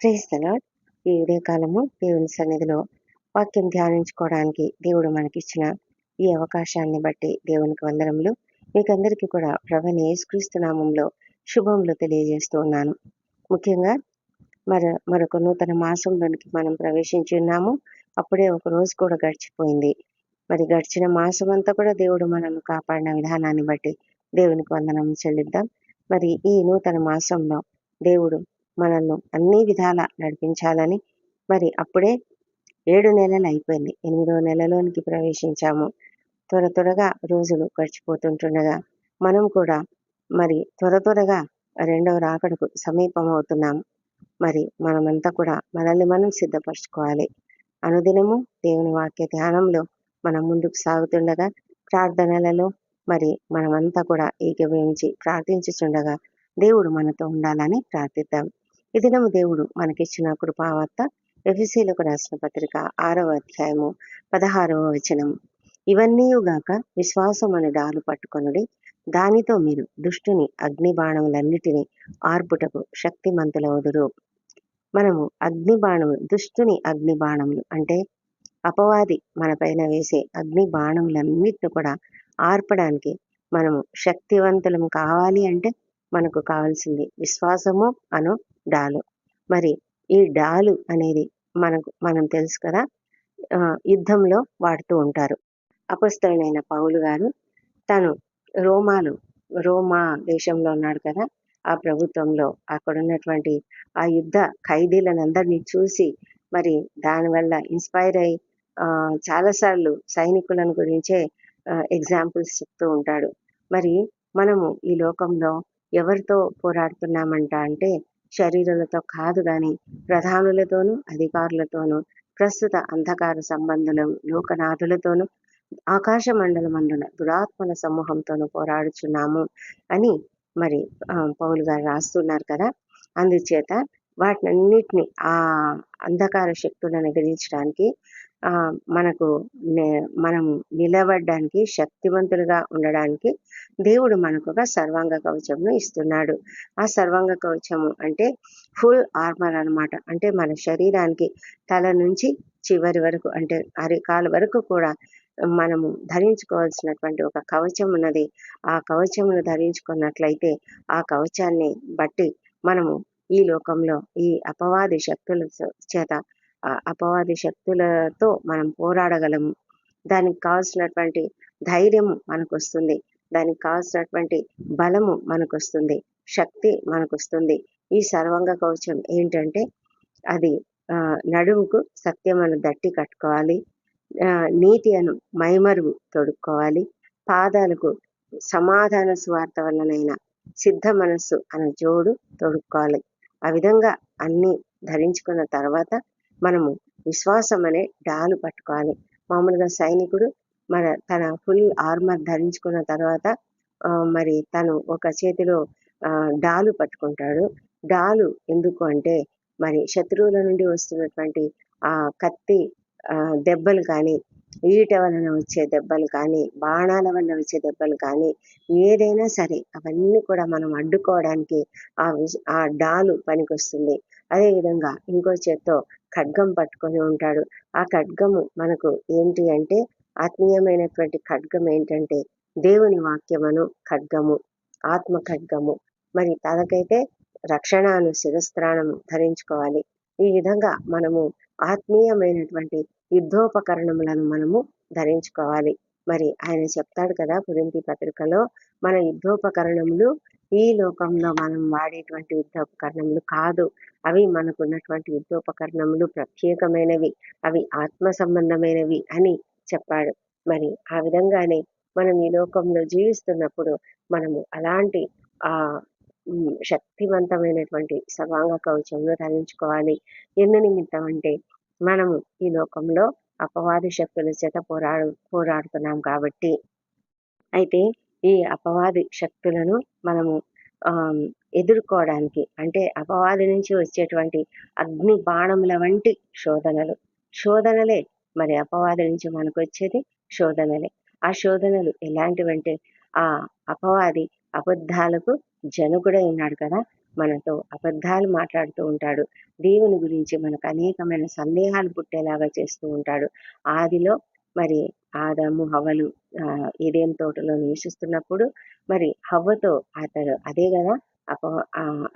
క్రైస్తలాడ్ ఈ ఉదయకాలము దేవుని సన్నిధిలో వాక్యం ధ్యానించుకోవడానికి దేవుడు మనకిచ్చిన ఈ అవకాశాన్ని బట్టి దేవునికి వందనములు. మీకందరికీ కూడా ప్రభని యేసుక్రీస్తు నామంలో శుభములు తెలియజేస్తూ ఉన్నాను. ముఖ్యంగా మర మరొక నూతన మాసంలోనికి మనం ప్రవేశించి ఉన్నాము. అప్పుడే ఒక రోజు కూడా గడిచిపోయింది. మరి గడిచిన మాసం అంతా కూడా దేవుడు మనల్ని కాపాడిన విధానాన్ని బట్టి దేవునికి వందనం చెల్లిద్దాం. మరి ఈ నూతన మాసంలో దేవుడు మనల్ని అన్ని విధాల నడిపించాలని మరి అప్పుడే ఏడు నెలలు అయిపోయింది. ఎనిమిదో నెలలోనికి ప్రవేశించాము. త్వర త్వరగా రోజులు గడిచిపోతుంటుండగా మనం కూడా మరి త్వర త్వరగా రెండవ రాకడకు సమీపం అవుతున్నాం మరి మనమంతా కూడా మనల్ని మనం సిద్ధపరచుకోవాలి. అనుదినము దేవుని వాక్య ధ్యానంలో మనం ముందుకు సాగుతుండగా ప్రార్థనలలో మరి మనమంతా కూడా ఏకీభవించి ప్రార్థించుచుండగా దేవుడు మనతో ఉండాలని ప్రార్థిద్దాం. ఈ దినము దేవుడు మనకిచ్చిన కృపావార్త. ఎఫిసీలకు రాసిన పత్రిక ఆరవ అధ్యాయము పదహారవ వచనము. ఇవన్నీయుగాక అని డాలు పట్టుకొనుడి. దానితో మీరు దుష్టుని అగ్ని బాణములన్నిటినీ ఆర్పుటకు శక్తిమంతులవుదురు. మనము అగ్ని బాణములు దుష్టుని అగ్ని బాణములు అంటే అపవాది మన పైన వేసే అగ్ని బాణములన్నిటిని కూడా ఆర్పడానికి మనము శక్తివంతులం కావాలి అంటే మనకు కావాల్సింది విశ్వాసము అను డాలు. మరి ఈ డాలు అనేది మనకు మనం తెలుసు కదా యుద్ధంలో వాడుతూ ఉంటారు. అపస్తలైన పౌలు గారు తను రోమాలు రోమా దేశంలో ఉన్నాడు కదా ఆ ప్రభుత్వంలో అక్కడ ఉన్నటువంటి ఆ యుద్ధ ఖైదీలనందరినీ చూసి మరి దానివల్ల ఇన్స్పైర్ అయి ఆ, చాలాసార్లు సైనికులను గురించే ఎగ్జాంపుల్స్ చెప్తూ ఉంటాడు. మరి మనము ఈ లోకంలో ఎవరితో పోరాడుతున్నామంట అంటే శరీరాలతో కాదు కానీ ప్రధానులతోనూ అధికారులతోనూ ప్రస్తుత అంధకార సంబంధుల లోకనాథులతోనూ ఆకాశ మండలమందున దురాత్మల సమూహంతోనూ పోరాడుచున్నాము అని మరి పౌలు గారు రాస్తున్నారు కదా. అందుచేత వాటినన్నిటిని ఆ అంధకార శక్తులను ఎదిరించడానికి ఆ మనకు మనం నిలబడడానికి శక్తివంతులుగా ఉండడానికి దేవుడు మనకు ఒక సర్వాంగ కవచంను ఇస్తున్నాడు. ఆ సర్వాంగ కవచము అంటే ఫుల్ ఆర్మర్ అన్నమాట. అంటే మన శరీరానికి తల నుంచి చివరి వరకు అంటే అరికాలు వరకు కూడా మనము ధరించుకోవాల్సినటువంటి ఒక కవచం ఉన్నది. ఆ కవచమును ధరించుకున్నట్లయితే ఆ కవచాన్ని బట్టి మనము ఈ లోకంలో ఈ అపవాది శక్తుల చేత అపవాది శక్తులతో మనం పోరాడగలము దానికి కావాల్సినటువంటి ధైర్యము మనకు వస్తుంది దానికి కావాల్సినటువంటి బలము మనకు వస్తుంది శక్తి మనకు వస్తుంది ఈ సర్వంగ కవచం ఏంటంటే అది నడుముకు సత్యం దట్టి కట్టుకోవాలి. నీతి అను మైమరుగు తొడుక్కోవాలి. పాదాలకు సమాధాన స్వార్థ వలనైన సిద్ధ మనస్సు అనే జోడు తొడుక్కోవాలి. ఆ విధంగా అన్ని ధరించుకున్న తర్వాత మనము విశ్వాసం అనే డాలు పట్టుకోవాలి. మామూలుగా సైనికుడు మన తన ఫుల్ ఆర్మర్ ధరించుకున్న తర్వాత మరి తను ఒక చేతిలో డాలు పట్టుకుంటాడు. డాలు ఎందుకు అంటే మరి శత్రువుల నుండి వస్తున్నటువంటి ఆ కత్తి దెబ్బలు కానీ ఈట వలన వచ్చే దెబ్బలు కానీ బాణాల వలన వచ్చే దెబ్బలు కానీ ఏదైనా సరే అవన్నీ కూడా మనం అడ్డుకోవడానికి ఆ ఆ డాలు పనికొస్తుంది. అదే విధంగా ఇంకో చేత్తో ఖడ్గం పట్టుకొని ఉంటాడు. ఆ ఖడ్గము మనకు ఏంటి అంటే ఆత్మీయమైనటువంటి ఖడ్గం ఏంటంటే దేవుని వాక్యమను ఖడ్గము ఆత్మ ఖడ్గము. మరి తనకైతే రక్షణను శిరస్త్రాణము ధరించుకోవాలి. ఈ విధంగా మనము ఆత్మీయమైనటువంటి యుద్ధోపకరణములను మనము ధరించుకోవాలి. మరి ఆయన చెప్తాడు కదా పురింతి పత్రికలో మన యుద్ధోపకరణములు ఈ లోకంలో మనం వాడేటువంటి యుద్ధోపకరణములు కాదు. అవి మనకున్నటువంటి యుద్ధోపకరణములు ప్రత్యేకమైనవి అవి ఆత్మ సంబంధమైనవి అని చెప్పాడు. మరి ఆ విధంగానే మనం ఈ లోకంలో జీవిస్తున్నప్పుడు మనము అలాంటి ఆ శక్తివంతమైనటువంటి సర్వాంగ కవచంను ధరించుకోవాలి. ఎందు నిమిత్తం అంటే మనము ఈ లోకంలో అపవాది శక్తుల చేత పోరాడు పోరాడుతున్నాం కాబట్టి. అయితే ఈ అపవాది శక్తులను మనము ఎదుర్కోవడానికి అంటే అపవాది నుంచి వచ్చేటువంటి అగ్ని బాణముల వంటి శోధనలు శోధనలే మరి అపవాది నుంచి మనకు వచ్చేది శోధనలే. ఆ శోధనలు ఎలాంటివంటే ఆ అపవాది అబద్ధాలకు జనకుడై ఉన్నాడు కదా మనతో అబద్ధాలు మాట్లాడుతూ ఉంటాడు. దేవుని గురించి మనకు అనేకమైన సందేహాలు పుట్టేలాగా చేస్తూ ఉంటాడు. ఆదిలో మరి ఆదాము హవలు ఏదేం తోటలో నివసిస్తున్నప్పుడు మరి హవ్వతో అతడు అదే కదా అప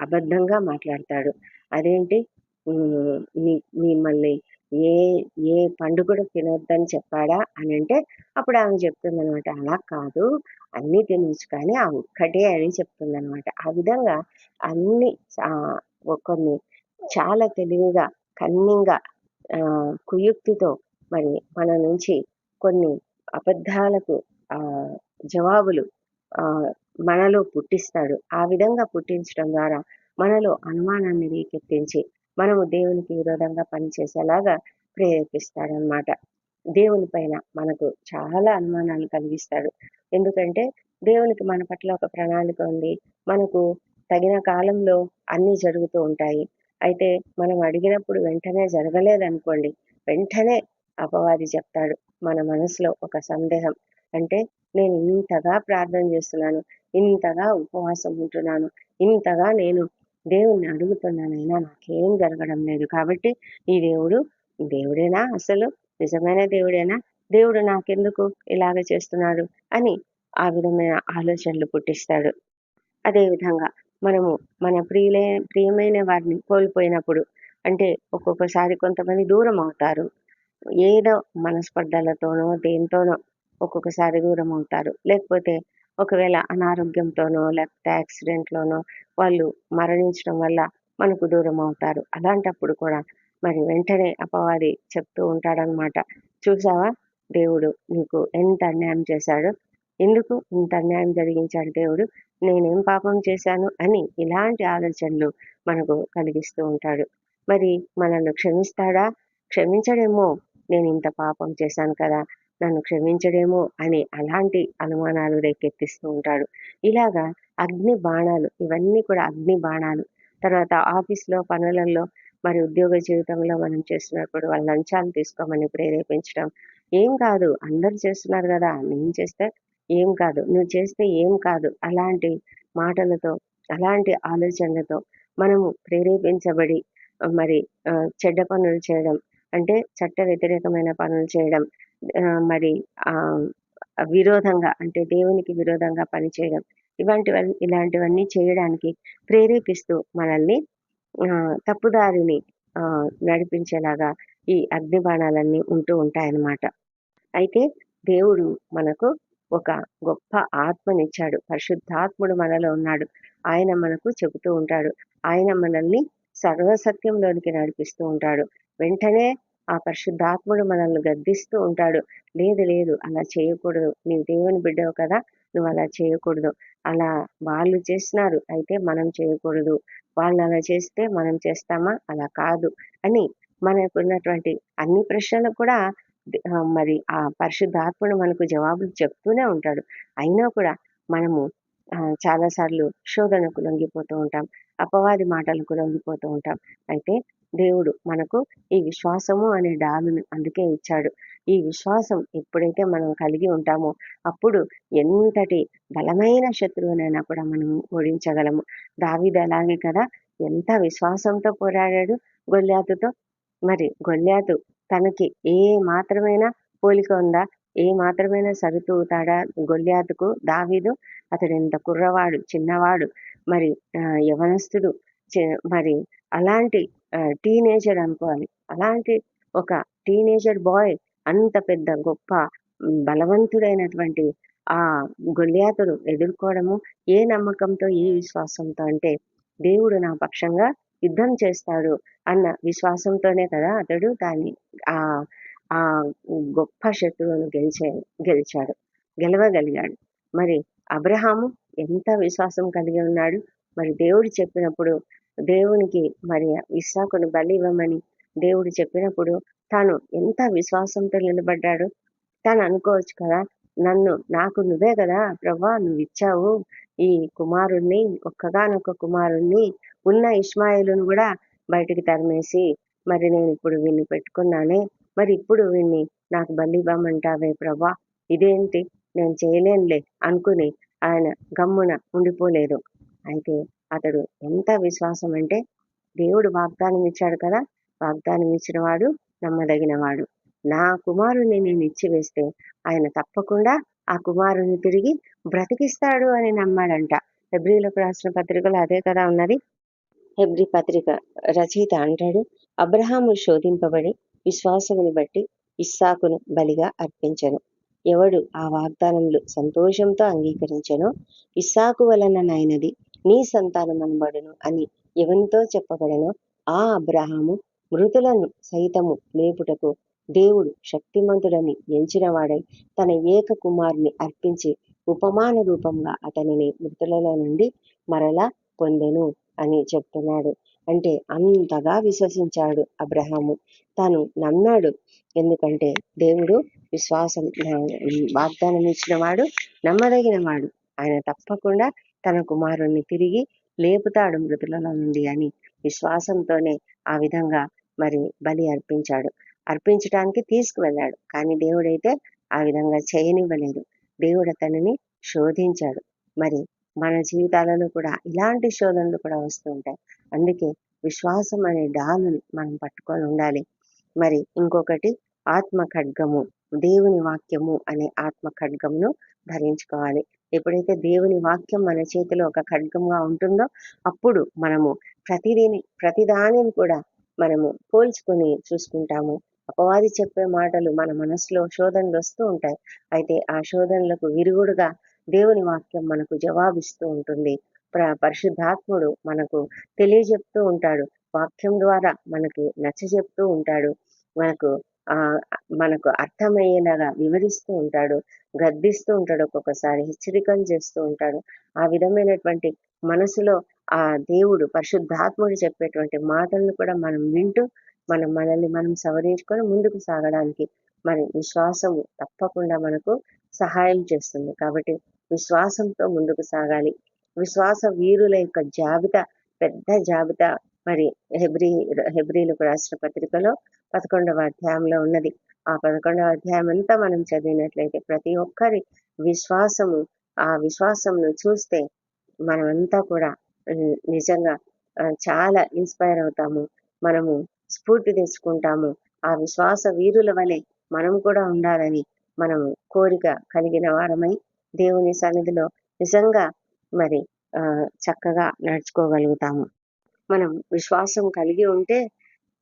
అబద్ధంగా మాట్లాడతాడు. అదేంటి? మిమ్మల్ని ఏ ఏ పండు కూడా తినొద్దని చెప్పాడా అని అంటే అప్పుడు ఆమె చెప్తుంది అనమాట అలా కాదు. అన్ని తినొచ్చు కానీ ఆ ఒక్కటే అని చెప్తుంది అనమాట ఆ విధంగా అన్ని కొన్ని చాలా తెలివిగా కన్నింగా కుయుక్తితో మరి మన నుంచి కొన్ని అబద్ధాలకు జవాబులు మనలో పుట్టిస్తాడు. ఆ విధంగా పుట్టించడం ద్వారా మనలో అనుమానాన్ని రేకెత్తించి మనము దేవునికి విరోధంగా పనిచేసేలాగా ప్రేరేపిస్తాడనమాట. దేవుని పైన మనకు చాలా అనుమానాలు కలిగిస్తాడు. ఎందుకంటే దేవునికి మన పట్ల ఒక ప్రణాళిక ఉంది. మనకు తగిన కాలంలో అన్ని జరుగుతూ ఉంటాయి. అయితే మనం అడిగినప్పుడు వెంటనే జరగలేదనుకోండి వెంటనే అపవాది చెప్తాడు మన మనసులో ఒక సందేహం. అంటే నేను ఇంతగా ప్రార్థన చేస్తున్నాను ఇంతగా ఉపవాసం ఉంటున్నాను ఇంతగా నేను దేవుణ్ణి అడుగుతున్నానైనా నాకేం జరగడం లేదు. కాబట్టి ఈ దేవుడు దేవుడేనా అసలు? నిజమైన దేవుడేనా? దేవుడు నాకెందుకు ఇలాగ చేస్తున్నాడు అని ఆ విధమైన ఆలోచనలు పుట్టిస్తాడు. అదే విధంగా మనము మన ప్రియులే ప్రియమైన వారిని కోల్పోయినప్పుడు అంటే ఒక్కొక్కసారి కొంతమంది దూరం అవుతారు. ఏదో మనస్పర్ధలతోనో దేంతోనో ఒక్కొక్కసారి దూరం అవుతారు. లేకపోతే ఒకవేళ అనారోగ్యంతోనో లేకపోతే యాక్సిడెంట్లోనో వాళ్ళు మరణించడం వల్ల మనకు దూరం అవుతారు. అలాంటప్పుడు కూడా మరి వెంటనే అపవాది చెప్తూ ఉంటాడనమాట చూసావా? దేవుడు నీకు ఎంత అన్యాయం చేశాడు? ఎందుకు ఇంత అన్యాయం జరిగించాడు దేవుడు? నేనేం పాపం చేశాను? అని ఇలాంటి ఆలోచనలు మనకు కలిగిస్తూ ఉంటాడు. మరి మనల్ని క్షమిస్తాడా? క్షమించడేమో నేను ఇంత పాపం చేశాను కదా నన్ను క్షమించడేమో అని అలాంటి అనుమానాలు రేకెత్తిస్తూ ఉంటాడు. ఇలాగా అగ్ని బాణాలు ఇవన్నీ కూడా అగ్ని బాణాలు తర్వాత ఆఫీస్లో పనులలో మరి ఉద్యోగ జీవితంలో మనం చేస్తున్నప్పుడు వాళ్ళ లంచాలు తీసుకోమని ప్రేరేపించడం. ఏం కాదు అందరు చేస్తున్నారు కదా నేను చేస్తే ఏం కాదు నువ్వు చేస్తే ఏం కాదు అలాంటి మాటలతో అలాంటి ఆలోచనలతో మనము ప్రేరేపించబడి మరి చెడ్డ పనులు చేయడం అంటే చట్ట వ్యతిరేకమైన పనులు చేయడం మరి విరోధంగా అంటే దేవునికి విరోధంగా పనిచేయడం ఇలాంటివన్నీ ఇలాంటివన్నీ చేయడానికి ప్రేరేపిస్తూ మనల్ని తప్పుదారిని ఆ, నడిపించేలాగా ఈ అగ్ని బాణాలన్నీ ఉంటూ ఉంటాయన్నమాట. అయితే దేవుడు మనకు ఒక గొప్ప ఆత్మనిచ్చాడు. పరిశుద్ధాత్ముడు మనలో ఉన్నాడు. ఆయన మనకు చెబుతూ ఉంటాడు. ఆయన మనల్ని సర్వసత్యంలోనికి నడిపిస్తూ ఉంటాడు. వెంటనే ఆ పరిశుద్ధాత్ముడు మనల్ని గద్దిస్తూ ఉంటాడు. లేదు లేదు అలా చేయకూడదు. నీవు దేవుని బిడ్డవు కదా నువ్వు అలా చేయకూడదు. అలా వాళ్ళు చేస్తున్నారు అయితే మనం చేయకూడదు. వాళ్ళు అలా చేస్తే మనం చేస్తామా? అలా కాదు అని మనకున్నటువంటి అన్ని ప్రశ్నలకు కూడా మరి ఆ పరిశుద్ధాత్ముడు మనకు జవాబులు చెప్తూనే ఉంటాడు. అయినా కూడా మనము చాలాసార్లు శోధనకు లొంగిపోతూ ఉంటాం అపవాది మాటలకు లొంగిపోతూ ఉంటాం. అయితే దేవుడు మనకు ఈ విశ్వాసము అనే డాలును అందుకే ఇచ్చాడు. ఈ విశ్వాసం ఎప్పుడైతే మనం కలిగి ఉంటామో అప్పుడు ఎంతటి బలమైన శత్రువునైనా కూడా మనం ఓడించగలము. దావీదు అలాగే కదా ఎంత విశ్వాసంతో పోరాడాడు గొల్లాతుతో మరి గొల్లాతు తనకి ఏ మాత్రమైన పోలిక ఉందా? ఏ మాత్రమైన సరితూతాడా గొల్లాతుకు దావీదు అతడు ఎంత కుర్రవాడు చిన్నవాడు మరి యవనస్తుడు మరి అలాంటి టీనేజర్ అనుకోవాలి. అలాంటి ఒక టీనేజర్ బాయ్ అంత పెద్ద గొప్ప బలవంతుడైనటువంటి ఆ గొల్యాతును ఎదుర్కోవడము ఏ నమ్మకంతో ఏ విశ్వాసంతో అంటే దేవుడు నా పక్షంగా యుద్ధం చేస్తాడు అన్న విశ్వాసంతోనే కదా అతడు దాన్ని ఆ ఆ గొప్ప శత్రువును గెలిచే గెలిచాడు గెలవగలిగాడు. మరి అబ్రహాము ఎంత విశ్వాసం కలిగి ఉన్నాడు? మరి దేవుడు చెప్పినప్పుడు దేవునికి మరి ఇస్సాకును బలి ఇవ్వమని దేవుడు చెప్పినప్పుడు తాను ఎంత విశ్వాసంతో నిలబడ్డాడు? తాను అనుకోవచ్చు కదా నన్ను నాకు నువ్వే కదా ప్రభా నువ్వు ఇచ్చావు ఈ కుమారుణ్ణి ఒక్కగానొక్క కుమారుణ్ణి ఉన్న ఇస్మాయిలును కూడా బయటికి తరిమేసి మరి నేను ఇప్పుడు వీణ్ణి పెట్టుకున్నానే మరి ఇప్పుడు వీణ్ణి నాకు బలి ప్రభా ఇదేంటి? నేను చేయలేనులే అనుకుని ఆయన గమ్మున ఉండిపోలేదు. అయితే అతడు ఎంత విశ్వాసం అంటే దేవుడు వాగ్దానం ఇచ్చాడు కదా వాగ్దానం ఇచ్చినవాడు నమ్మదగినవాడు. నా కుమారుని నేను ఇచ్చివేస్తే ఆయన తప్పకుండా ఆ కుమారుని తిరిగి బ్రతికిస్తాడు అని నమ్మాడంట. హెబ్రిలకు రాసిన పత్రికలు అదే కదా ఉన్నది. హెబ్రి పత్రిక రచయిత అంటాడు అబ్రహాము శోధింపబడి విశ్వాసముని బట్టి ఇస్సాకును బలిగా అర్పించను. ఎవడు ఆ వాగ్దానములు సంతోషంతో అంగీకరించనో ఇస్సాకు వలననైనది నీ సంతానమనబడును అని ఎవనితో చెప్పబడనో ఆ అబ్రహాము మృతులను సైతము లేపుటకు దేవుడు శక్తిమంతుడని ఎంచినవాడై తన ఏక కుమారుని అర్పించి ఉపమాన రూపంగా అతనిని మృతులలో నుండి మరలా పొందెను అని చెప్తున్నాడు. అంటే అంతగా విశ్వసించాడు అబ్రహాము. తాను నమ్మాడు. ఎందుకంటే దేవుడు విశ్వాసం వాగ్దానం ఇచ్చినవాడు నమ్మదగినవాడు. ఆయన తప్పకుండా తన కుమారుణ్ణి తిరిగి లేపుతాడు మృతులలో నుండి అని విశ్వాసంతోనే ఆ విధంగా మరి బలి అర్పించాడు. అర్పించడానికి తీసుకువెళ్ళాడు. కానీ దేవుడైతే ఆ విధంగా చేయనివ్వలేదు. దేవుడు అతనిని శోధించాడు. మరి మన జీవితాలలో కూడా ఇలాంటి శోధనలు కూడా వస్తూ ఉంటాయి. అందుకే విశ్వాసం అనే డాలుని మనం పట్టుకొని ఉండాలి. మరి ఇంకొకటి ఆత్మ ఖడ్గము దేవుని వాక్యము అనే ఆత్మ ఖడ్గమును ధరించుకోవాలి. ఎప్పుడైతే దేవుని వాక్యం మన చేతిలో ఒక ఖడ్గంగా ఉంటుందో అప్పుడు మనము ప్రతిదీని ప్రతిదానిని కూడా మనము పోల్చుకొని చూసుకుంటాము. అపవాది చెప్పే మాటలు మన మనసులో శోధనలు వస్తూ ఉంటాయి. అయితే ఆ శోధనలకు విరుగుడుగా దేవుని వాక్యం మనకు జవాబిస్తూ ఉంటుంది. ప్ర పరిశుద్ధాత్ముడు మనకు తెలియజెప్తూ ఉంటాడు. వాక్యం ద్వారా మనకి నచ్చ చెప్తూ ఉంటాడు. మనకు మనకు అర్థమయ్యేలాగా వివరిస్తూ ఉంటాడు గద్దిస్తూ ఉంటాడు ఒక్కొక్కసారి హెచ్చరికలు చేస్తూ ఉంటాడు. ఆ విధమైనటువంటి మనసులో ఆ దేవుడు పరిశుద్ధాత్ముడు చెప్పేటువంటి మాటలను కూడా మనం వింటూ మనం మనల్ని మనం సవరించుకొని ముందుకు సాగడానికి మరి విశ్వాసము తప్పకుండా మనకు సహాయం చేస్తుంది. కాబట్టి విశ్వాసంతో ముందుకు సాగాలి. విశ్వాస వీరుల యొక్క జాబితా పెద్ద జాబితా మరి హెబ్రి హెబ్రిలకు రాష్ట్ర పత్రికలో పదకొండవ అధ్యాయంలో ఉన్నది. ఆ పదకొండవ అధ్యాయం అంతా మనం చదివినట్లయితే ప్రతి ఒక్కరి విశ్వాసము ఆ విశ్వాసంను చూస్తే మనమంతా కూడా నిజంగా చాలా ఇన్స్పైర్ అవుతాము. మనము స్ఫూర్తి తెచ్చుకుంటాము. ఆ విశ్వాస వీరుల వలె మనం కూడా ఉండాలని మనము కోరిక కలిగిన వారమై దేవుని సన్నిధిలో నిజంగా మరి చక్కగా నడుచుకోగలుగుతాము. మనం విశ్వాసం కలిగి ఉంటే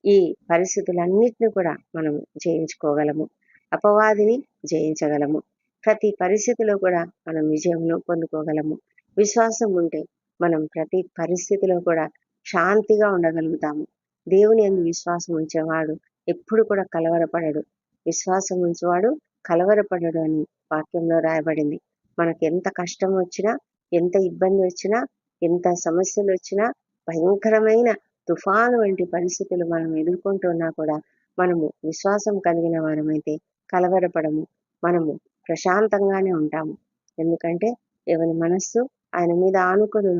ఈ పరిస్థితులన్నిటిని కూడా మనం జయించుకోగలము. అపవాదిని జయించగలము. ప్రతి పరిస్థితిలో కూడా మనం విజయంను పొందుకోగలము. విశ్వాసం ఉంటే మనం ప్రతి పరిస్థితిలో కూడా శాంతిగా ఉండగలుగుతాము. దేవుని ఎందు విశ్వాసం ఉంచేవాడు ఎప్పుడు కూడా కలవరపడడు. విశ్వాసం ఉంచేవాడు కలవరపడడు అని వాక్యంలో రాయబడింది. మనకు ఎంత కష్టం వచ్చినా ఎంత ఇబ్బంది వచ్చినా ఎంత సమస్యలు వచ్చినా భయంకరమైన తుఫాను వంటి పరిస్థితులు మనం ఎదుర్కొంటున్నా కూడా మనము విశ్వాసం కలిగిన వారమైతే కలవరపడము మనము ప్రశాంతంగానే ఉంటాము. ఎందుకంటే ఎవరి మనస్సు ఆయన మీద ఆనుకును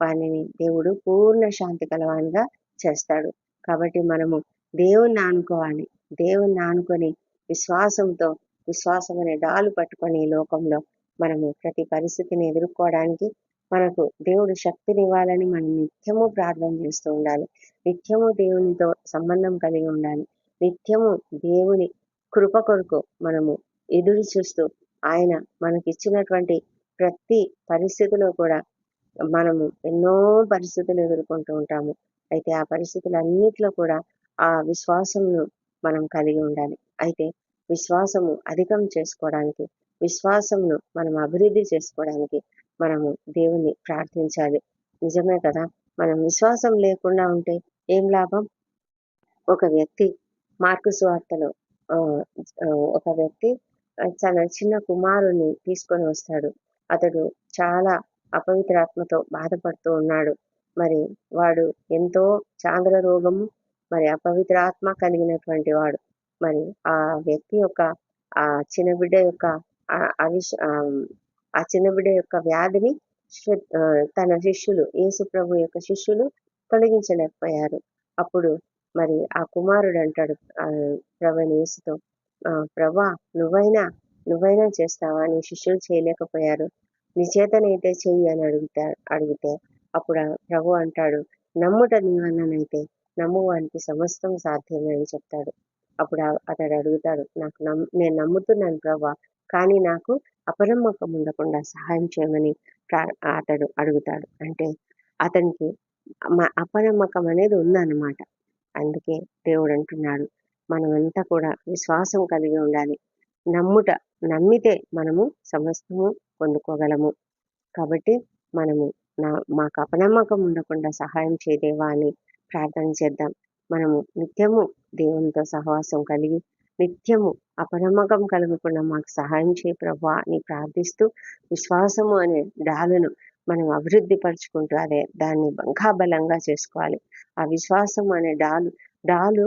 వారిని దేవుడు పూర్ణ శాంతి కలవానిగా చేస్తాడు. కాబట్టి మనము దేవుణ్ణి ఆనుకోవాలి. దేవుణ్ణి ఆనుకొని విశ్వాసంతో విశ్వాసం అనే డాలు పట్టుకొని లోకంలో మనము ప్రతి పరిస్థితిని ఎదుర్కోవడానికి మనకు దేవుడు శక్తినివ్వాలని మనం నిత్యము ప్రార్థన చేస్తూ ఉండాలి. నిత్యము దేవునితో సంబంధం కలిగి ఉండాలి. నిత్యము దేవుని కృప కొరకు మనము ఎదురు చూస్తూ ఆయన మనకిచ్చినటువంటి ప్రతి పరిస్థితిలో కూడా మనము ఎన్నో పరిస్థితులు ఎదుర్కొంటూ ఉంటాము. అయితే ఆ పరిస్థితులన్నిట్లో కూడా ఆ విశ్వాసమును మనం కలిగి ఉండాలి. అయితే విశ్వాసము అధికం చేసుకోవడానికి విశ్వాసంను మనం అభివృద్ధి చేసుకోవడానికి మనము దేవుణ్ణి ప్రార్థించాలి. నిజమే కదా? మనం విశ్వాసం లేకుండా ఉంటే ఏం లాభం? ఒక వ్యక్తి మార్కు సువార్తలో ఒక వ్యక్తి తన చిన్న కుమారుణ్ణి తీసుకొని వస్తాడు. అతడు చాలా అపవిత్రాత్మతో బాధపడుతూ ఉన్నాడు. మరి వాడు ఎంతో చాంద్ర రోగము మరి అపవిత్రాత్మ కలిగినటువంటి వాడు. మరి ఆ వ్యక్తి యొక్క ఆ చిన్న బిడ్డ యొక్క అవిష ఆ చిన్నబిడ్డ యొక్క వ్యాధిని తన శిష్యులు యేసు ప్రభు యొక్క శిష్యులు తొలగించలేకపోయారు. అప్పుడు మరి ఆ కుమారుడు అంటాడు ప్రభని యేసుతో ప్రభా నువ్వైనా నువ్వైనా చేస్తావా? నీ శిష్యులు చేయలేకపోయారు. నీ చేతనైతే చెయ్యి అని అడుగుతా అడిగితే అప్పుడు ప్రభు అంటాడు నమ్ముట నీవన్ననైతే నమ్మువానికి సమస్తం సాధ్యమే అని చెప్తాడు. అప్పుడు అతడు అడుగుతాడు నాకు నమ్ నేను నమ్ముతున్నాను ప్రభా కానీ నాకు అపనమ్మకం ఉండకుండా సహాయం చేయమని ప్రా- అతడు అడుగుతాడు. అంటే అతనికి అపనమ్మకం అనేది ఉందన్నమాట. అందుకే దేవుడు అంటున్నాడు మనమంతా కూడా విశ్వాసం కలిగి ఉండాలి. నమ్ముట నమ్మితే మనము సమస్తము పొందుకోగలము. కాబట్టి మనము నా మాకు అపనమ్మకం ఉండకుండా సహాయం చేయదేవా అని ప్రార్థన చేద్దాం. మనము నిత్యము దేవునితో సహవాసం కలిగి నిత్యము అపనమ్మకం కలగకుండా మాకు సహాయం చేయ ప్రభా అని ప్రార్థిస్తూ విశ్వాసము అనే డాలును మనం అభివృద్ధి పరుచుకుంటూ అదే దాన్ని ఇంకా బలంగా చేసుకోవాలి. ఆ విశ్వాసం అనే డాలు డాలు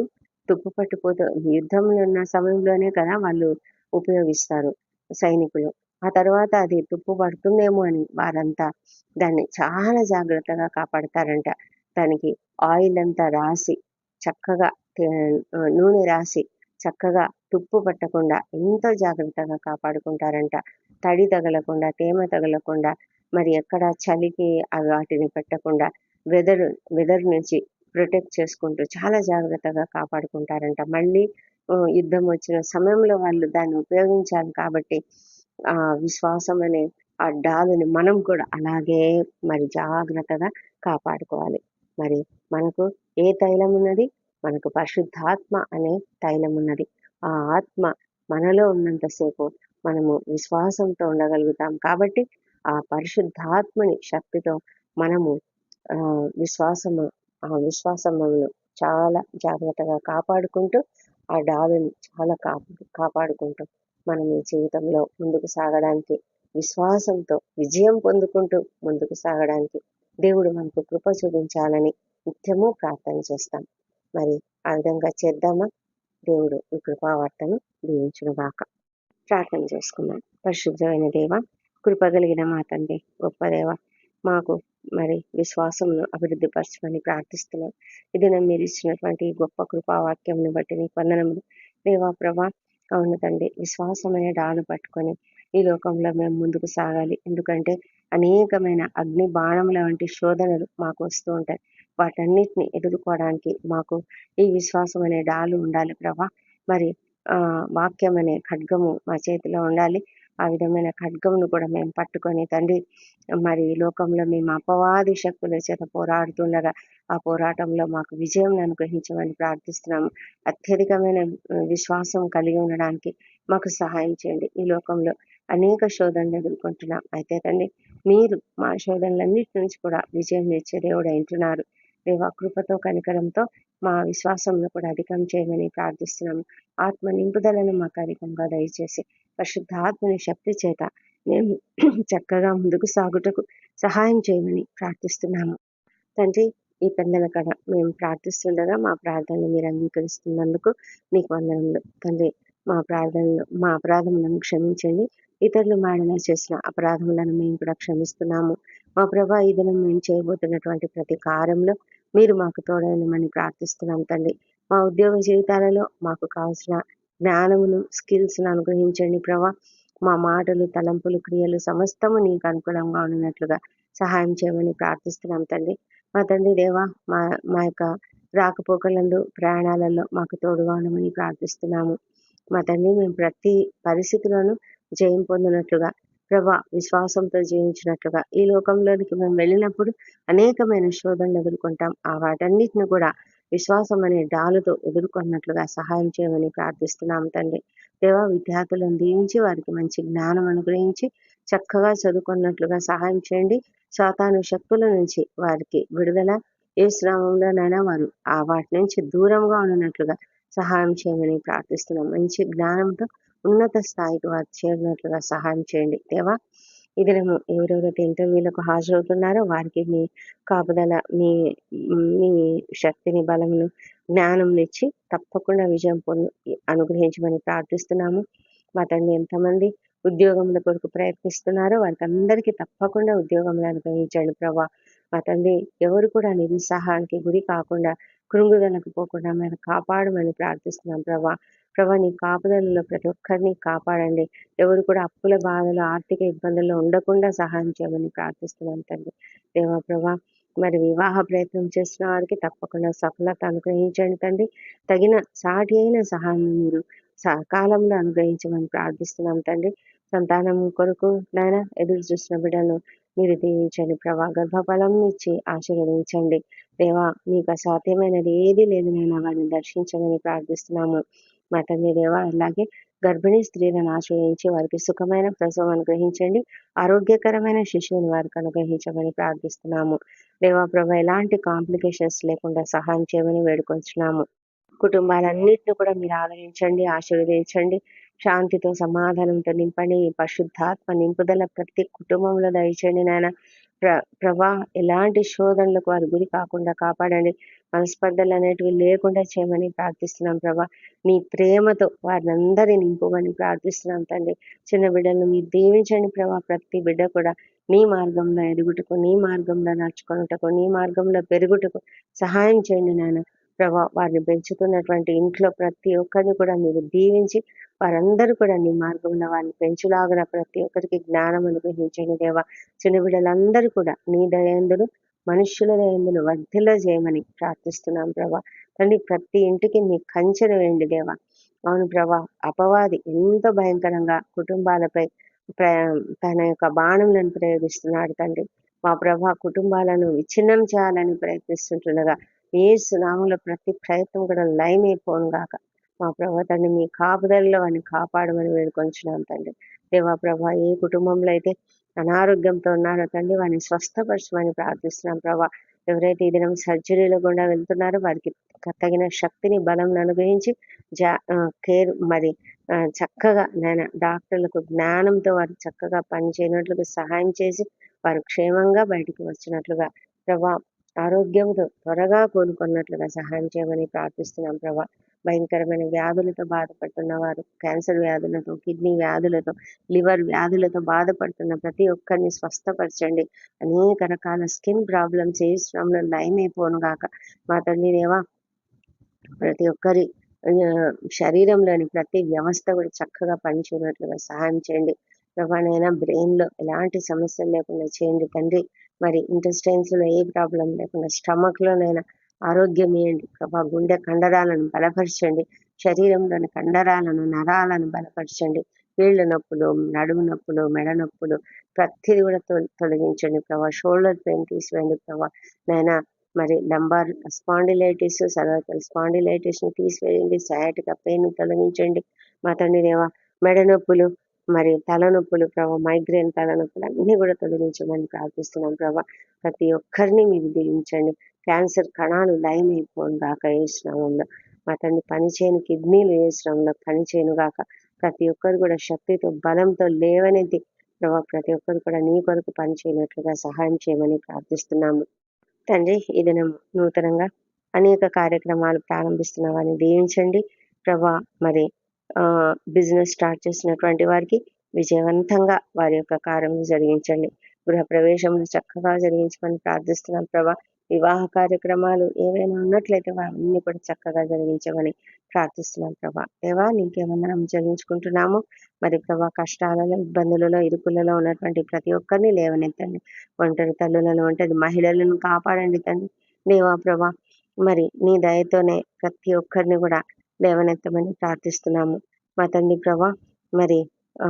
తుప్పు పట్టిపోతూ యుద్ధంలో ఉన్న సమయంలోనే కదా వాళ్ళు ఉపయోగిస్తారు సైనికులు. ఆ తర్వాత అది తుప్పు పడుతుందేమో అని వారంతా దాన్ని చాలా జాగ్రత్తగా కాపాడతారంట. దానికి ఆయిల్ అంతా రాసి చక్కగా నూనె రాసి చక్కగా తుప్పు పట్టకుండా ఎంతో జాగ్రత్తగా కాపాడుకుంటారంట. తడి తగలకుండా తేమ తగలకుండా మరి ఎక్కడ చలికి వాటిని పెట్టకుండా వెదర్ వెదర్ నుంచి ప్రొటెక్ట్ చేసుకుంటూ చాలా జాగ్రత్తగా కాపాడుకుంటారంట. మళ్ళీ యుద్ధం వచ్చిన సమయంలో వాళ్ళు దాన్ని ఉపయోగించాలి కాబట్టి ఆ విశ్వాసం అనే ఆ డాలుని మనం కూడా అలాగే మరి జాగ్రత్తగా కాపాడుకోవాలి. మరి మనకు ఏ తైలం ఉన్నది? మనకు పరిశుద్ధాత్మ అనే తైలం ఉన్నది. ఆ ఆత్మ మనలో ఉన్నంతసేపు మనము విశ్వాసంతో ఉండగలుగుతాం. కాబట్టి ఆ పరిశుద్ధాత్మని శక్తితో మనము ఆ విశ్వాసము ఆ విశ్వాసమును చాలా జాగ్రత్తగా కాపాడుకుంటూ ఆ డాలుని చాలా కాపాడుకుంటూ మనం ఈ జీవితంలో ముందుకు సాగడానికి విశ్వాసంతో విజయం పొందుకుంటూ ముందుకు సాగడానికి దేవుడు మనకు కృప చూపించాలని నిత్యము ప్రార్థన చేస్తాం. మరి ఆ విధంగా చేద్దామా? దేవుడు ఈ కృపావార్తను దీవించును గాక ప్రార్థన చేసుకున్నాం పరిశుద్ధమైన దేవ కృప కలిగిన మా తండ్రి గొప్ప దేవ మాకు మరి విశ్వాసంను అభివృద్ధి పరచమని ప్రార్థిస్తున్నాం ఇది మీరు ఇచ్చినటువంటి గొప్ప కృపావాక్యంను బట్టి నీ వందనములు. దేవా ప్రభా అవును తండ్రి విశ్వాసమైన డాలు పట్టుకొని ఈ లోకంలో మేము ముందుకు సాగాలి. ఎందుకంటే అనేకమైన అగ్ని బాణముల వంటి శోధనలు మాకు వస్తూ ఉంటాయి. వాటన్నిటిని ఎదుర్కోవడానికి మాకు ఈ విశ్వాసం అనే డాలు ఉండాలి ప్రభా. మరి ఆ వాక్యం అనే ఖడ్గము మా చేతిలో ఉండాలి. ఆ విధమైన ఖడ్గమును కూడా మేము పట్టుకొని తండ్రి మరి లోకంలో మేము అపవాది శక్తుల చేత పోరాడుతుండగా ఆ పోరాటంలో మాకు విజయం అనుగ్రహించమని ప్రార్థిస్తున్నాము. అత్యధికమైన విశ్వాసం కలిగి ఉండడానికి మాకు సహాయం చేయండి. ఈ లోకంలో అనేక శోధనలు ఎదుర్కొంటున్నాం. అయితే తండ్రి మీరు మా శోధనలన్నిటి నుంచి కూడా విజయం ఇచ్చే దేవుడు అంటున్నారు దేవా కృపతో కనికరంతో మా విశ్వాసంలో కూడా అధికం చేయమని ప్రార్థిస్తున్నాము. ఆత్మ నింపుదలను మాకు అధికంగా దయచేసి పరిశుద్ధాత్మని శక్తి చేత మేము చక్కగా ముందుకు సాగుటకు సహాయం చేయమని ప్రార్థిస్తున్నాము. తండ్రి ఈ పెందల కడ మేము ప్రార్థిస్తుండగా మా ప్రార్థనలు మీరు అంగీకరిస్తున్నందుకు మీకు వందనములు. తండ్రి మా ప్రార్థనలు మా అపరాధములను క్షమించండి. ఇతరులు మాడిన చేసిన అపరాధములను మేము కూడా క్షమిస్తున్నాము. మా ప్రభా ఈ దినం మేము చేయబోతున్నటువంటి ప్రతి కార్యంలో మీరు మాకు తోడైనమని ప్రార్థిస్తున్నాం తండ్రి. మా ఉద్యోగ జీవితాలలో మాకు కావాల్సిన జ్ఞానమును స్కిల్స్ను అనుగ్రహించండి ప్రభా. మా మాటలు తలంపులు క్రియలు సమస్తము నీకు అనుకూలంగా ఉన్నట్లుగా సహాయం చేయమని ప్రార్థిస్తున్నాం తండ్రి. మా తండ్రి దేవా మా మా యొక్క రాకపోకలందు ప్రయాణాలలో మాకు తోడుగా ఉండమని ప్రార్థిస్తున్నాము. మా తండ్రి మేము ప్రతి పరిస్థితిలోనూ జయం పొందినట్లుగా ప్రభా విశ్వాసంతో జీవించినట్లుగా ఈ లోకంలోనికి మేము వెళ్ళినప్పుడు అనేకమైన శోధనలు ఎదుర్కొంటాం. ఆ వాటన్నిటిని కూడా విశ్వాసం అనే డాలుతో ఎదుర్కొన్నట్లుగా సహాయం చేయమని ప్రార్థిస్తున్నాం తండ్రి. దేవా విద్యార్థులను దీవించి వారికి మంచి జ్ఞానం అనుగ్రహించి చక్కగా చదువుకున్నట్లుగా సహాయం చేయండి. సాతాను శక్తుల నుంచి వారికి విడుదల. ఏ శ్రమంలోనైనా వారు ఆ వాటి నుంచి దూరంగా ఉన్నట్లుగా సహాయం చేయమని ప్రార్థిస్తున్నాం. మంచి జ్ఞానంతో ఉన్నత స్థాయికి వారు చేరినట్లుగా సహాయం చేయండి. దేవా ఇది ఎవరెవరైతే ఇంటర్వ్యూలకు హాజరవుతున్నారో వారికి మీ కాపుదల మీ మీ శక్తిని బలమును జ్ఞానం ఇచ్చి తప్పకుండా విజయం పొందు అనుగ్రహించమని ప్రార్థిస్తున్నాము. మా తండ్రి ఎంతమంది ఉద్యోగముల కొరకు ప్రయత్నిస్తున్నారో వారికి అందరికీ తప్పకుండా ఉద్యోగములు అనుగ్రహించండి ప్రభా. మా తండ్రి ఎవరు కూడా నిరుత్సాహానికి గురి కాకుండా కృంగుదలకు పోకుండా మేము కాపాడమని ప్రార్థిస్తున్నాం ప్రభా. ప్రభా నీ కాపుదలలో ప్రతి ఒక్కరిని కాపాడండి. ఎవరు కూడా అప్పుల బాధలు ఆర్థిక ఇబ్బందుల్లో ఉండకుండా సహాయం చేయమని ప్రార్థిస్తున్నాం తండ్రి. దేవా ప్రభా మరి వివాహ ప్రయత్నం చేసిన వారికి తప్పకుండా సఫలత అనుగ్రహించండి తండ్రి. తగిన సాటి అయిన సహాయం మీరు సకాలంలో అనుగ్రహించమని ప్రార్థిస్తున్నాం తండ్రి. సంతానం కొరకు నాయన ఎదురు చూసిన బిడ్డను మీరు దీవించండి ప్రభా. గర్భఫలం ఇచ్చి ఆశీర్వదించండి. దేవా మీకు అసాధ్యమైనది ఏది లేదు నేను వారిని దర్శించమని ప్రార్థిస్తున్నాము. మా దేవా. అలాగే గర్భిణీ స్త్రీలను ఆశ్రయించి వారికి సుఖమైన ప్రసవం అనుగ్రహించండి. ఆరోగ్యకరమైన శిశువుని వారికి అనుగ్రహించమని ప్రార్థిస్తున్నాము. దేవా ప్రభా ఎలాంటి కాంప్లికేషన్స్ లేకుండా సహాయం చేయమని వేడుకొంచున్నాము. కుటుంబాలన్నింటిని కూడా మీరు ఆదరించండి ఆశీర్వదించండి. శాంతితో సమాధానంతో నింపండి. పరిశుద్ధాత్మ నింపుదల ప్రతి కుటుంబంలో దయచేయండి నాయన. ప్ర ప్రభా ఎలాంటి శోధనలకు వారి గురి కాకుండా కాపాడండి. మనస్పర్ధలు అనేటివి లేకుండా చేయమని ప్రార్థిస్తున్నాం ప్రభా. నీ ప్రేమతో వారిని అందరినీ నింపమని ప్రార్థిస్తున్నాం తండ్రి. చిన్న బిడ్డలను మీరు దీవించండి ప్రభా. ప్రతి బిడ్డ కూడా నీ మార్గంలో ఎదుగుటకు నీ మార్గంలో నడుచుకున్నటకు నీ మార్గంలో పెరుగుటకు సహాయం చేయండి నాయన. ప్రభా వారిని పెంచుతున్నటువంటి ఇంట్లో ప్రతి ఒక్కరిని కూడా మీరు దీవించి వారందరూ కూడా నీ మార్గంలో వారిని పెంచులాగిన ప్రతి ఒక్కరికి జ్ఞానం అనుగ్రహించండి దేవా. చిన్న బిడ్డలందరూ కూడా నీ దయందులు మనుషుల ఎందును వర్ధిల్ల చేయమని ప్రార్థిస్తున్నాం ప్రభా. తండ్రి ప్రతి ఇంటికి నీ కంచెను వేయండి దేవా. అవును ప్రభా అపవాది ఎంతో భయంకరంగా కుటుంబాలపై తన యొక్క బాణములను ప్రయోగిస్తున్నాడు తండ్రి. మా ప్రభా కుటుంబాలను విచ్ఛిన్నం చేయాలని ప్రయత్నిస్తుంటుండగా ఏ సునామంలో ప్రతి ప్రయత్నం కూడా లైన్ అయిపోను గాక. మా ప్రభా తండ్రి మీ కాపుదలలో అని కాపాడమని వేడుకొంచున్నాం తండ్రి. దేవా ప్రభా ఏ కుటుంబంలో అయితే అనారోగ్యంతో ఉన్నారో తండ్రి. వారిని స్వస్థపరచమని ప్రార్థిస్తున్నాం ప్రభా. ఎవరైతే ఈ దినం సర్జరీలో గుండా వెళ్తున్నారో వారికి తగిన శక్తిని బలం అనుగ్రహించి జా కేర్ మరి చక్కగా నేను డాక్టర్లకు జ్ఞానంతో వారు చక్కగా పనిచేయనట్లుగా సహాయం చేసి వారు క్షేమంగా బయటకు వచ్చినట్లుగా ప్రభా ఆరోగ్యంతో త్వరగా కోలుకున్నట్లుగా సహాయం చేయమని ప్రార్థిస్తున్నాం ప్రభా. భయంకరమైన వ్యాధులతో బాధపడుతున్న వారు క్యాన్సర్ వ్యాధులతో కిడ్నీ వ్యాధులతో లివర్ వ్యాధులతో బాధపడుతున్న ప్రతి ఒక్కరిని స్వస్థపరచండి. అనేక రకాల స్కిన్ ప్రాబ్లమ్స్ ఏ శ్రమంలో లైన్ అయిపోను గాక. మా తండ్రి దేవా ప్రతి ఒక్కరి శరీరంలోని ప్రతి వ్యవస్థ కూడా చక్కగా పనిచేయనట్లుగా సహాయం చేయండి. ప్రభానైనా బ్రెయిన్లో ఎలాంటి సమస్యలు లేకుండా చేయండి తండ్రి. మరి ఇంటెస్టైన్స్లో ఏ ప్రాబ్లం లేకుండా స్టమక్ లోనైనా ఆరోగ్యం ఇవ్వండి ప్రభా గుండె కండరాలను బలపరచండి. శరీరంలోని కండరాలను నరాలను బలపరచండి. కీళ్ళ నొప్పులు నడుము నొప్పులు మెడ నొప్పులు ప్రతిది కూడా తొలగించండి ప్రభా. షోల్డర్ పెయిన్ తీసివేయండి ప్రభా. నైనా మరి లంబార్ స్పాండిలైటిస్ సర్వైకల్ స్పాండిలైటిస్ని తీసివేయండి. సయాటిక పెయిన్ తొలగించండి. మా తండ్రి దేవా మెడ నొప్పులు మరి తలనొప్పులు ప్రభా మైగ్రేన్ తలనొప్పులు అన్ని కూడా తొలగించమని ప్రార్థిస్తున్నాం ప్రభా. ప్రతి ఒక్కరిని మీరు దీవించండి. క్యాన్సర్ కణాలు లైన్ అయిపోను గాక ఏసునామంలో మా తండ్రి పనిచేయని కిడ్నీలు ఏసునామంలో పనిచేయను గాక ప్రతి ఒక్కరు కూడా శక్తితో బలంతో లేవనేది ప్రభా ప్రతి ఒక్కరు కూడా నీ కొరకు పనిచేయనట్లుగా సహాయం చేయమని ప్రార్థిస్తున్నాము. తండ్రి ఈ దినం నూతనంగా అనేక కార్యక్రమాలు ప్రారంభిస్తున్న వారిని దీవించండి. ప్రభా మరి బిజినెస్ స్టార్ట్ చేసినటువంటి వారికి విజయవంతంగా వారి యొక్క కార్యం జరిగించండి. గృహ ప్రవేశంలో చక్కగా జరిగించమని ప్రార్థిస్తున్నాం ప్రభా. వివాహ కార్యక్రమాలు ఏవైనా ఉన్నట్లయితే అవన్నీ కూడా చక్కగా జరిగించమని ప్రార్థిస్తున్నాం ప్రభా. దేవా నీకేమన్నా జరిగించుకుంటున్నాము మరి ప్రభా కష్టాలలో ఇబ్బందులలో ఇరుకులలో ఉన్నటువంటి ప్రతి ఒక్కరిని లేవనెత్తండి. ఒంటరి తల్లులను ఒంటరి మహిళలను కాపాడండి తండ్రి. దేవా ప్రభా మరి నీ దయతోనే ప్రతి ఒక్కరిని కూడా లేవనెత్తమని ప్రార్థిస్తున్నాము. మా తండ్రి ప్రభా మరి ఆ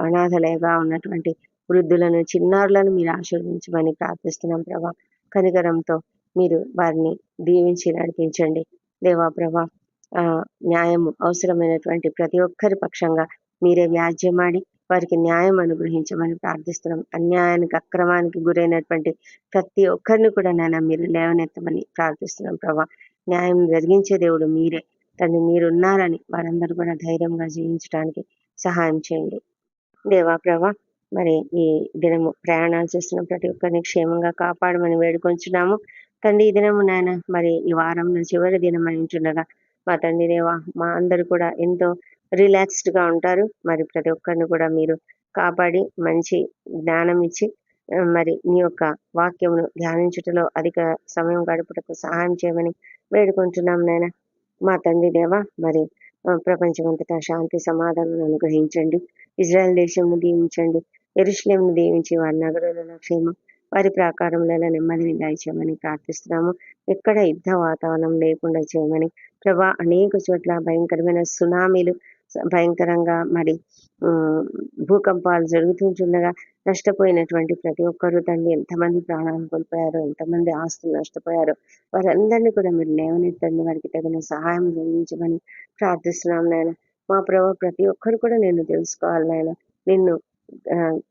అనాథలేగా ఉన్నటువంటి వృద్ధులను చిన్నారులను మీరు ఆశీర్వించమని ప్రార్థిస్తున్నాం ప్రభా. కనికరంతో మీరు వారిని దీవించి నడిపించండి. దేవా ప్రభా న్యాయము అవసరమైనటువంటి ప్రతి ఒక్కరి పక్షంగా మీరే వ్యాజ్యమాడి వారికి న్యాయం అనుగ్రహించమని ప్రార్థిస్తున్నాం. అన్యాయానికి అక్రమానికి గురైనటువంటి ప్రతి ఒక్కరిని కూడా నాయన మీరు లేవనెత్తమని ప్రార్థిస్తున్నాం ప్రభా. న్యాయం జరిగించే దేవుడు మీరే. తండ్రి మీరున్నారని వారందరూ కూడా ధైర్యంగా జీవించడానికి సహాయం చేయండి. దేవా ప్రభా మరి ఈ దినము ప్రయాణాలు చేస్తున్న ప్రతి ఒక్కరిని క్షేమంగా కాపాడమని వేడుకొంచున్నాము. తండ్రి ఈ దినము నాయన మరి ఈ వారంలో చివరి దినం అని ఉంటుండగా మా తండ్రి దేవా మా అందరు కూడా ఎంతో రిలాక్స్డ్గా ఉంటారు. మరి ప్రతి ఒక్కరిని కూడా మీరు కాపాడి మంచి జ్ఞానం ఇచ్చి మరి మీ యొక్క వాక్యమును ధ్యానించుటలో అధిక సమయం గడుపుటకు సహాయం చేయమని వేడుకుంటున్నాం నాయన. మా తండ్రి దేవ మరి ప్రపంచమంతటా శాంతి సమాధానం అనుగ్రహించండి. ఇజ్రాయెల్ దేశంను దీవించండి. ఎరుశ్లేమును దీవించి వారి నగరాలలో క్షేమం వారి ప్రాకారంలో నెమ్మదిని దయచేయమని ప్రార్థిస్తున్నాము. ఎక్కడ యుద్ధ వాతావరణం లేకుండా చేయమని ప్రభా అనేక చోట్ల భయంకరమైన సునామీలు భయంకరంగా మరి భూకంపాలు జరుగుతుండగా నష్టపోయినటువంటి ప్రతి ఒక్కరు తండ్రి ఎంతమంది ప్రాణాలు కోల్పోయారో ఎంతమంది ఆస్తులు నష్టపోయారో వారందరినీ కూడా మీరు లేవనెత్తండి. వారికి తగిన సహాయం జరిగించమని ప్రార్థిస్తున్నాం నాయన. మా ప్రభు ప్రతి ఒక్కరు కూడా నేను తెలుసుకోవాలి నాయన. నిన్ను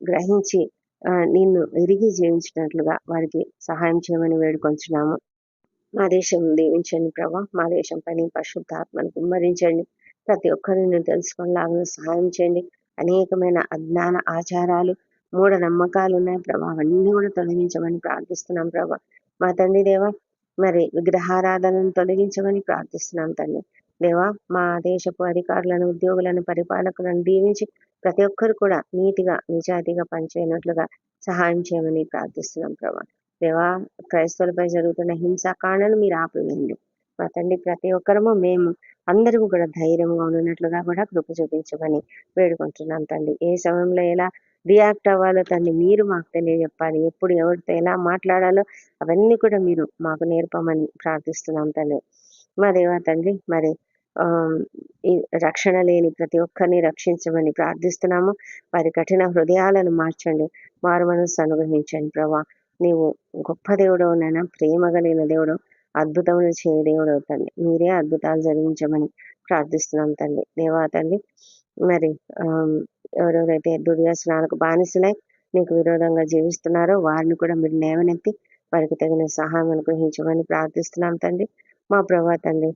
గ్రహించి నిన్ను ఎరిగి జీవించినట్లుగా వారికి సహాయం చేయమని వేడుకొంచున్నాము. మా దేశం దీవించండి ప్రభా. మా దేశం పని పరిశుద్ధాత్మను కుమ్మరించండి. ప్రతి ఒక్కరిని తెలుసుకునేలాగా సహాయం చేయండి. అనేకమైన అజ్ఞాన ఆచారాలు మూఢ నమ్మకాలు ఉన్నాయి ప్రభా. అవన్నీ కూడా తొలగించమని ప్రార్థిస్తున్నాం ప్రభా. మా తండ్రి దేవా మరి విగ్రహారాధనను తొలగించమని ప్రార్థిస్తున్నాం తండ్రి. దేవా మా దేశపు అధికారులను ఉద్యోగులను పరిపాలకులను దీవించి ప్రతి ఒక్కరు కూడా నీతిగా నిజాయితీగా పనిచేయనట్లుగా సహాయం చేయమని ప్రార్థిస్తున్నాం ప్రభా. దేవా క్రైస్తవులపై జరుగుతున్న హింసాకాండను మీరు ఆపివేయండి. మా తండ్రి ప్రతి ఒక్కరము మేము అందరూ కూడా ధైర్యంగా ఉన్నట్లుగా కూడా కృప చూపించమని వేడుకుంటున్నాం తండ్రి. ఏ సమయంలో ఎలా రియాక్ట్ అవ్వాలో తండ్రి మీరు మాకు తెలియజెప్పాలి. ఎప్పుడు ఎవరితో ఎలా మాట్లాడాలో అవన్నీ కూడా మీరు మాకు నేర్పమని ప్రార్థిస్తున్నాం తండ్రి. మా దేవా తండ్రి మరి రక్షణ లేని ప్రతి ఒక్కరిని రక్షించమని ప్రార్థిస్తున్నాము. వారి కఠిన హృదయాలను మార్చండి. వారు మనసు అనుగ్రహించండి ప్రభా. నీవు గొప్ప దేవుడవు నైనా ప్రేమ కలిగిన దేవుడు. అద్భుతములు చేయ దేవుడు తండ్రి. మీరే అద్భుతాలు జరిగించమని ప్రార్థిస్తున్నాం తండ్రి. దేవా తండ్రి మరి ఎవరెవరైతే దుర్వ్యసనాలకు బానిసలై నీకు విరోధంగా జీవిస్తున్నారో వారిని కూడా మీరు లేవనెత్తి వారికి తగిన సహాయం అనుగ్రహించమని ప్రార్థిస్తున్నాం తండ్రి. మా ప్రభా తండ్రి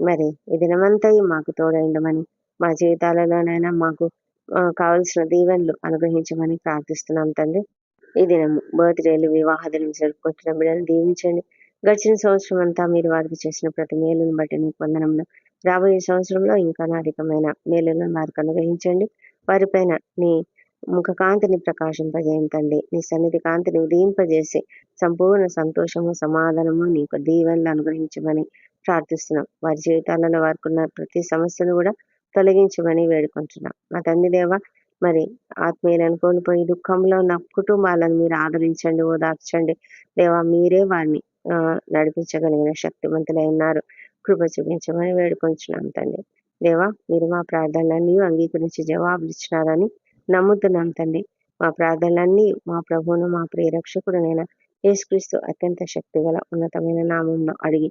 మరి ఈ దినమంతయు మాకు తోడైండమని మా జీవితాలలోనైనా మాకు కావలసిన దీవెనలు అనుగ్రహించమని ప్రార్థిస్తున్నాం తండ్రి. ఈ దినము బర్త్డేలు వివాహ దినం జరుపుకుంటున్న బిడ్డలు దీవించండి. గడిచిన సంవత్సరం అంతా మీరు వారికి చేసిన ప్రతి మేలును బట్టి నీ పొందనంలో రాబోయే సంవత్సరంలో ఇంకా అధికమైన మేలులను వారికి అనుగ్రహించండి. వారిపైన నీ ముఖ కాంతిని ప్రకాశింపజేయండి నీ సన్నిధి కాంతిని ఉదయింపజేసి సంపూర్ణ సంతోషము సమాధానము నీకు దీవెనలు అనుగ్రహించమని ప్రార్థిస్తున్నాం. వారి జీవితాలలో వారికి ఉన్న ప్రతి సమస్యను కూడా తొలగించమని వేడుకుంటున్నాం. మా తండ్రి దేవ మరి ఆత్మీయులను కోల్పోయి దుఃఖంలో ఉన్న కుటుంబాలను మీరు ఆదరించండి ఓదార్చండి. దేవా మీరే వారిని నడిపించగలిగిన శక్తివంతులై ఉన్నారు. కృప చూపించమని వేడుకొంచున్నాం తండ్రి. దేవా మీరు మా ప్రార్థనలన్నీ అంగీకరించి జవాబులు ఇచ్చినారని నమ్ముతున్నాం తండ్రి. మా ప్రార్థనలన్నీ మా ప్రభువును మా ప్రియరక్షకుడునైనా యేసుక్రీస్తు అత్యంత శక్తిగల ఉన్నతమైన నామంలో అడిగి